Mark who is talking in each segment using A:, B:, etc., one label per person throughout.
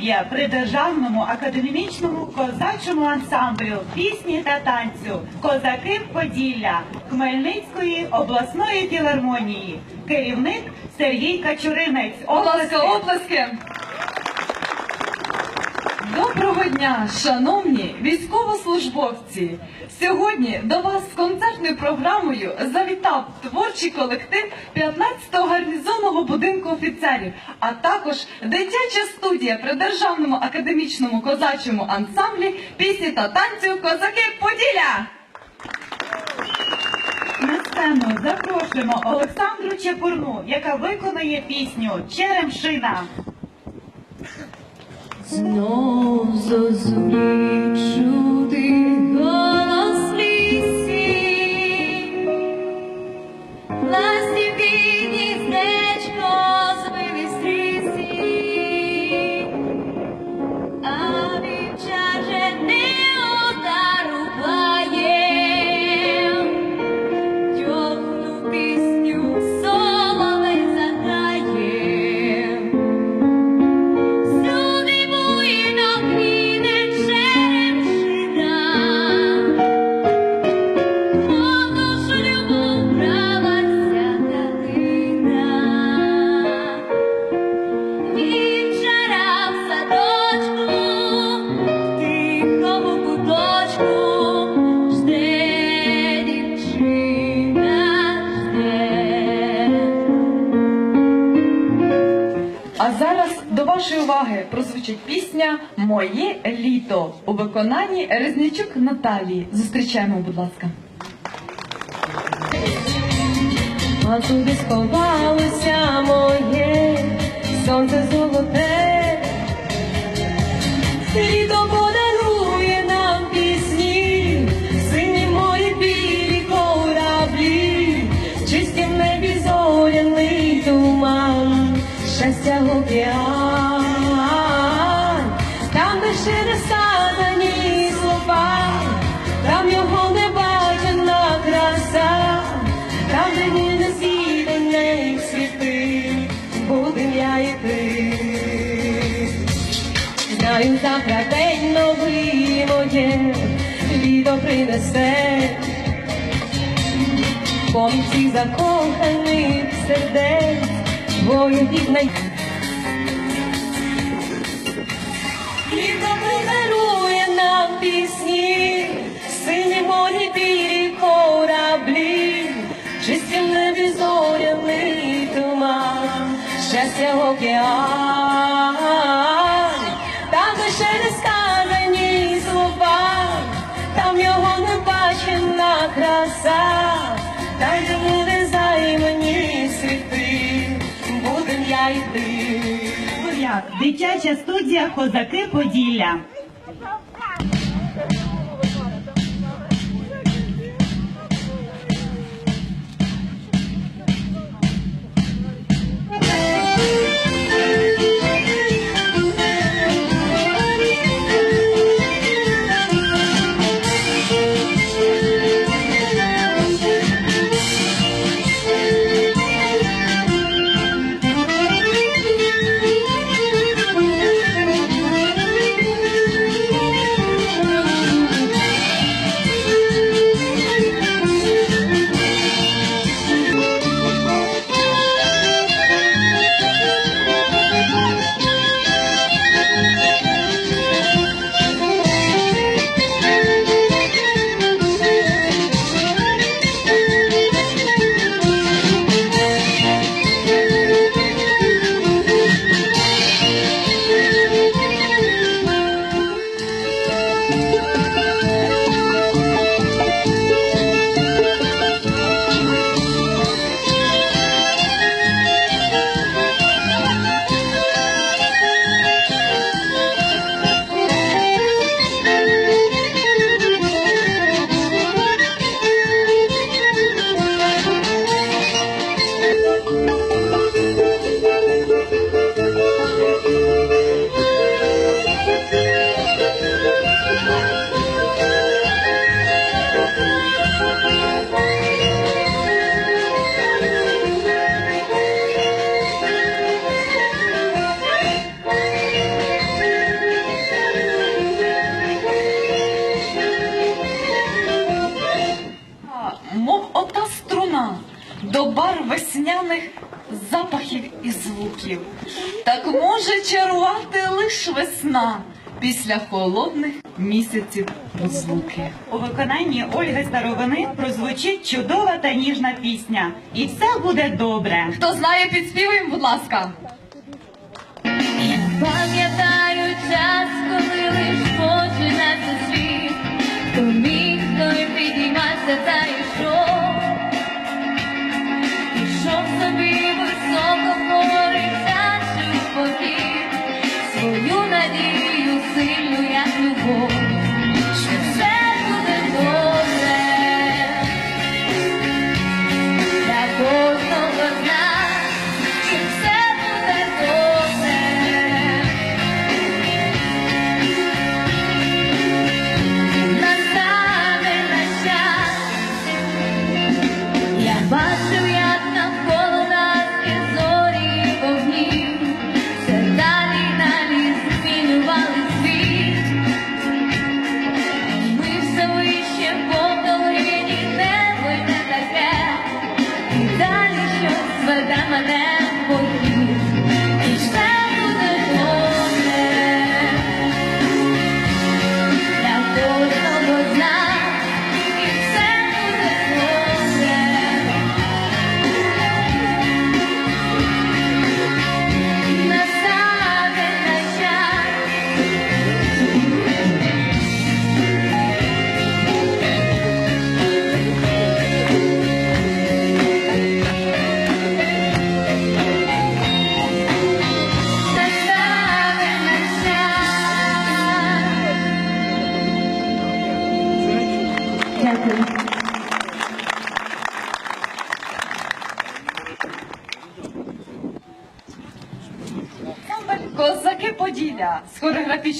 A: завітала при державному академічному козачому ансамблю пісні та танцю Козаки Поділля Хмельницької обласної філармонії. Керівник Сергій Качуринець.
B: Обласки, ласка,
A: Оплески.
B: оплески. Доброго дня, шановні військовослужбовці! Сьогодні до вас з концертною програмою завітав творчий колектив 15-го гарнізонного будинку офіцерів, а також дитяча студія при державному академічному козачому ансамблі пісні та танцю Козаки Поділля.
A: На сцену запрошуємо Олександру Чепурну, яка виконає пісню Черемшина.
B: Znów zozuli czudy go у виконанні Резничук Наталії. Зустрічаємо, будь ласка. А туди сховалося моє сонце золоте, літо подарує нам пісні, сині мої білі кораблі, чисті в небі зоряний туман, щастя океан, принесе, поміж всіх закоханих сердець, твою віднай. Літо подарує нам пісні, сині морі білі кораблі, чисті в небі зоряний туман, щастя океан, там ще не сказані бачена краса, там де буде займані світи, будем я йти.
A: Дитяча студія Козаки Поділля.
C: після холодних місяців розлуки.
A: У виконанні Ольги Старовини прозвучить чудова та ніжна пісня, і все буде добре.
C: Хто знає, підспівуємо, будь ласка.
B: Пам'ятаю час, коли лиш починався світ, то міг, хто підіймався та йшов.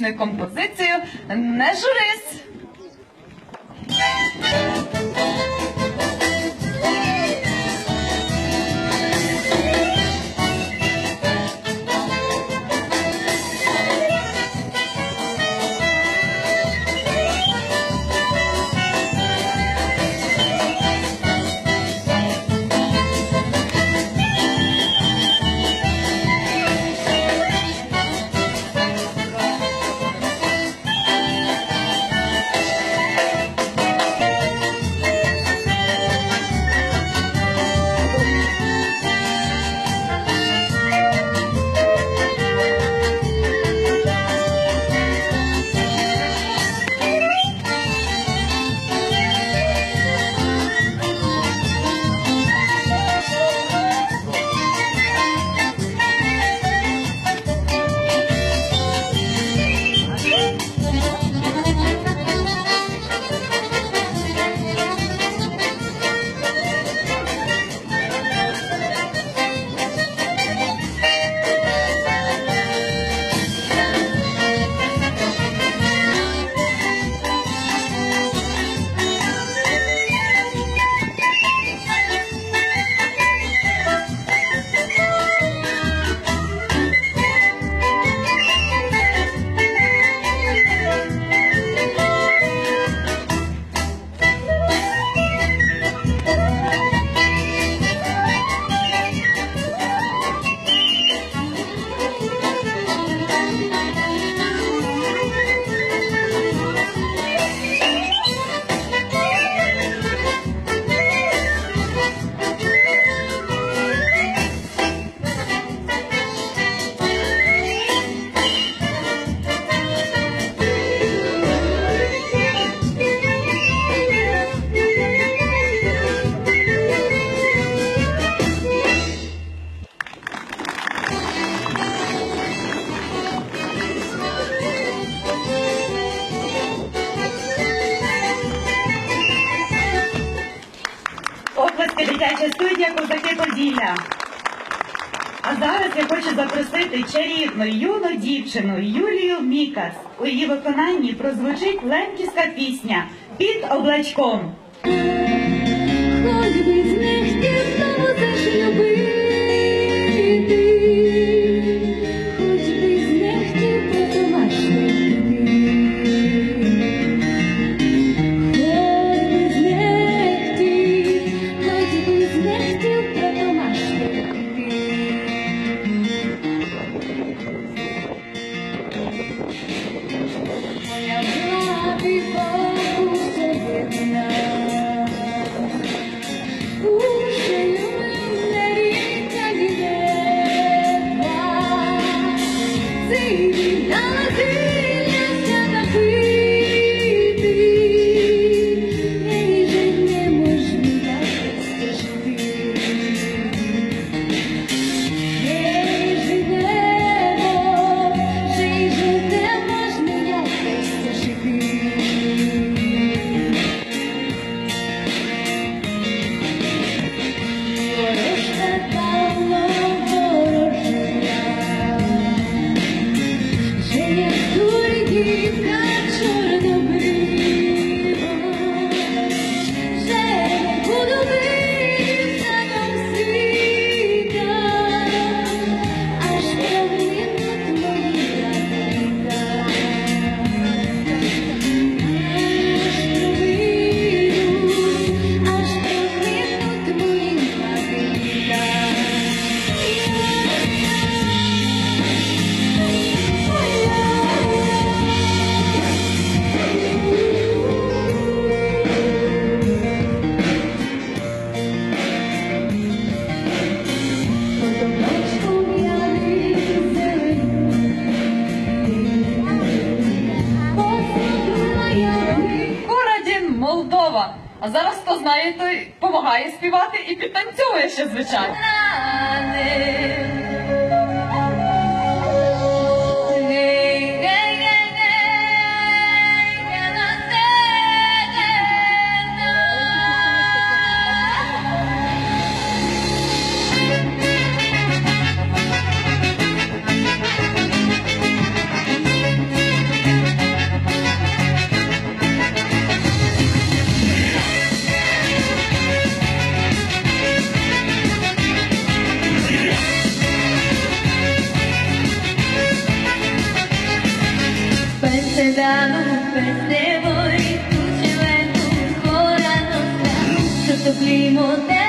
A: музичний композитор. дівчину Юлію Мікас. У її виконанні прозвучить лемківська пісня під облачком.
B: А зараз хто знає, той допомагає співати і підтанцьовує ще звичайно. Sublimo de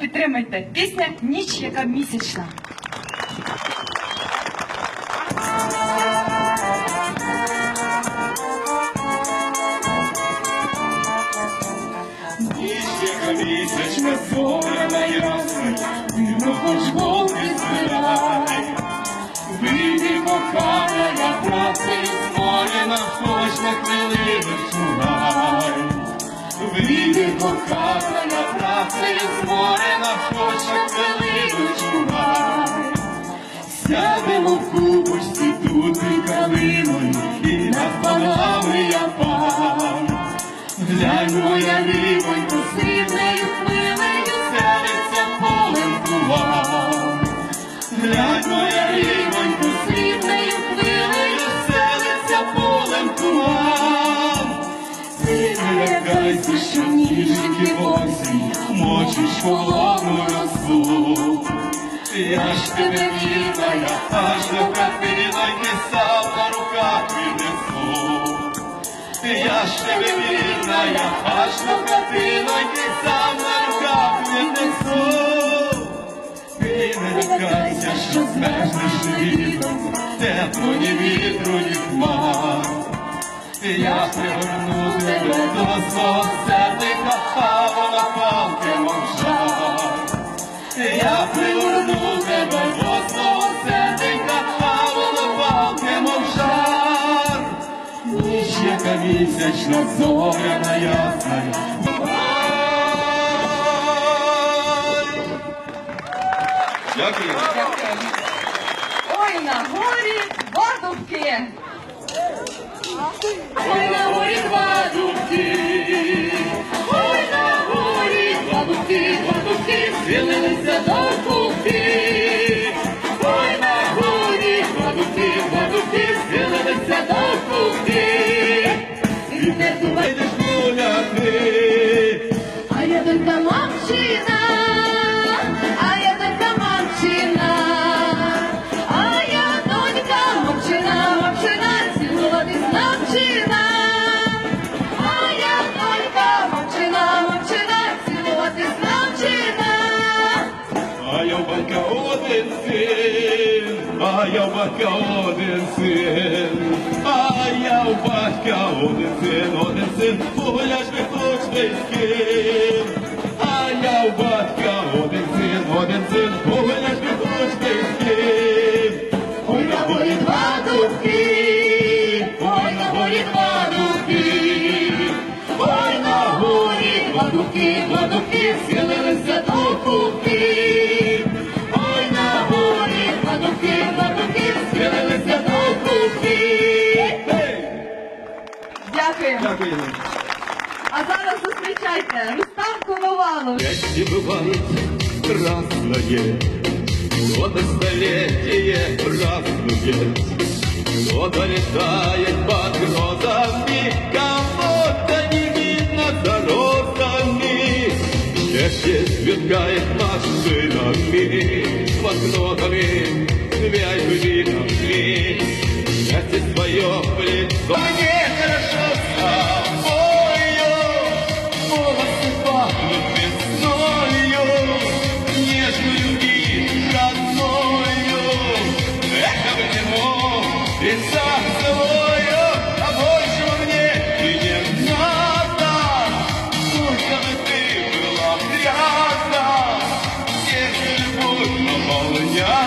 B: Підтримайте Пісня Ніч, яка місячна.
D: Місячка зоряна ясна, дивно хоч волки збирай. Вийди кохана, я працею створена, хоч на хвилину чувай. Вийди кохана, через море на почах величку май. Сядемо в кубочці тут і калиною, і над панами я пан. Глянь, моя рибонь, Ти що в ніжній осінь мочиш холодну росу. Я ж тебе вірна, аж до хатина й сам на руках віднесу. Я ж тебе вірна, аж до хатина й сам на руках віднесу. Ти не лякайся, що змерзнеш вітром, тепло ні вітру, ні хмар. Я пригорну до свого сердика, а вона палки мовча. Я пригорну тебе до свого вона палки мовчар. Ніч яка місячна, зоряна ясна. Дякую.
C: Ой, на горі бадубки.
B: Ой, на горі два дубки, ой, на горі дубки, два схилилися до кубки.
D: Хоч десь з ким. А я в батька один син, один син, гуляш би хоч десь з ким.
B: Ой, на горі два дубки, ой, на горі два дубки, ой, на горі два дубки, два дубки, схилилися до кубки.
C: А зараз зустрічайте Рустам Коновалов.
D: Счастье бывает разное, Кто-то столетие празднует, Кто-то летает под грозами, Кому-то не видно за розами. Счастье сверкает машинами, Блокнотами, виолинами. Счастье свое в лицо. Мне хорошо с тобою, волосы пахнут весною, нежную и родною. Эхо в нему и сам целую, а большего мне и надо. Только бы ты была рядом, сердце любовь наполняет.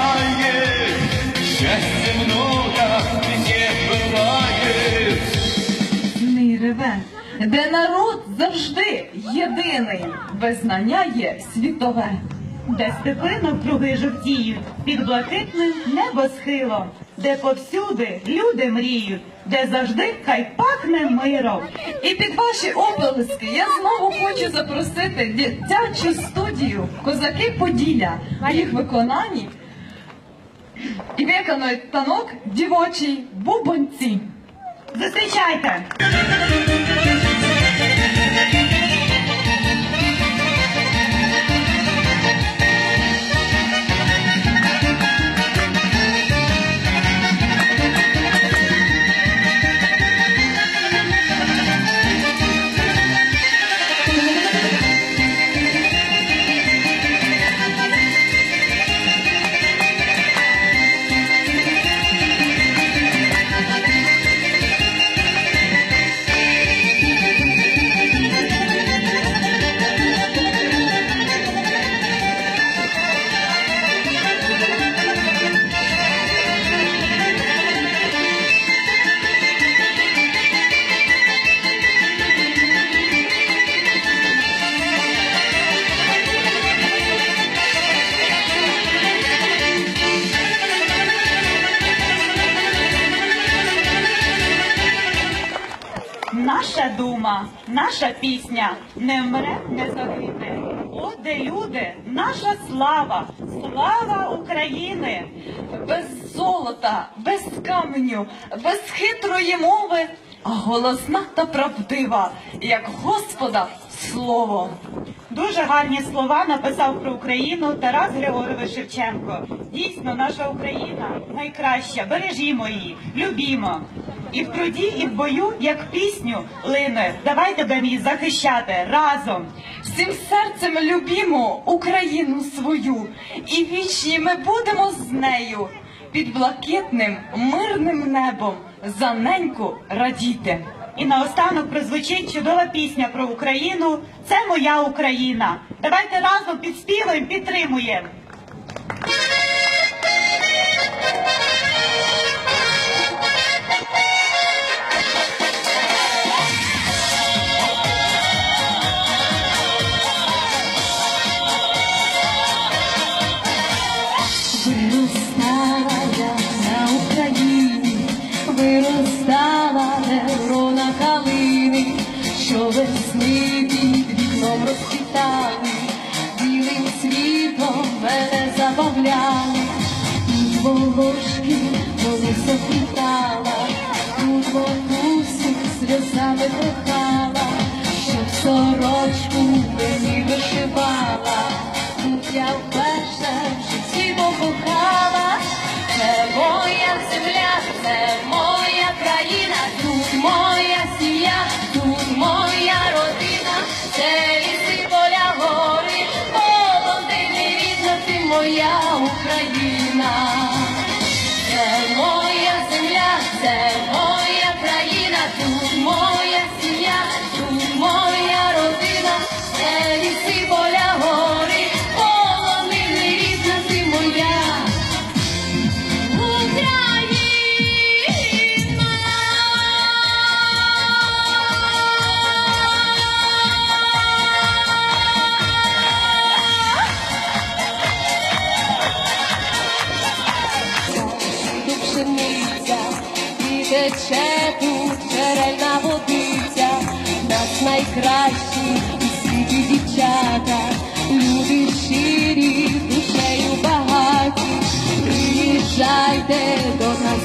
C: Де народ завжди єдиний, визнання є світове.
A: де степи навкруги жовтіють під блакитним небосхилом, де повсюди люди мріють, де завжди хай пахне миром.
C: І під ваші оплески я знову хочу запросити дитячу студію Козаки Поділля в їх виконанні і виконують танок дівочий бубонці.
A: Зустрічайте! Пісня не вмре, не загине. О, де люди, наша слава, слава України!
C: без золота, без каменю, без хитрої мови, а голосна та правдива, як Господа слово.
A: Дуже гарні слова написав про Україну Тарас Григорович Шевченко. Дійсно, наша Україна найкраща. Бережімо її, любімо. І в труді, і в бою, як пісню лине. Давайте будемо її захищати разом.
C: Всім серцем любімо Україну свою, і вічні ми будемо з нею під блакитним мирним небом за неньку радіти.
A: І наостанок прозвучить чудова пісня про Україну. Це моя Україна. Давайте разом підспіваємо, підтримуємо.
B: Yeah. inside the donut.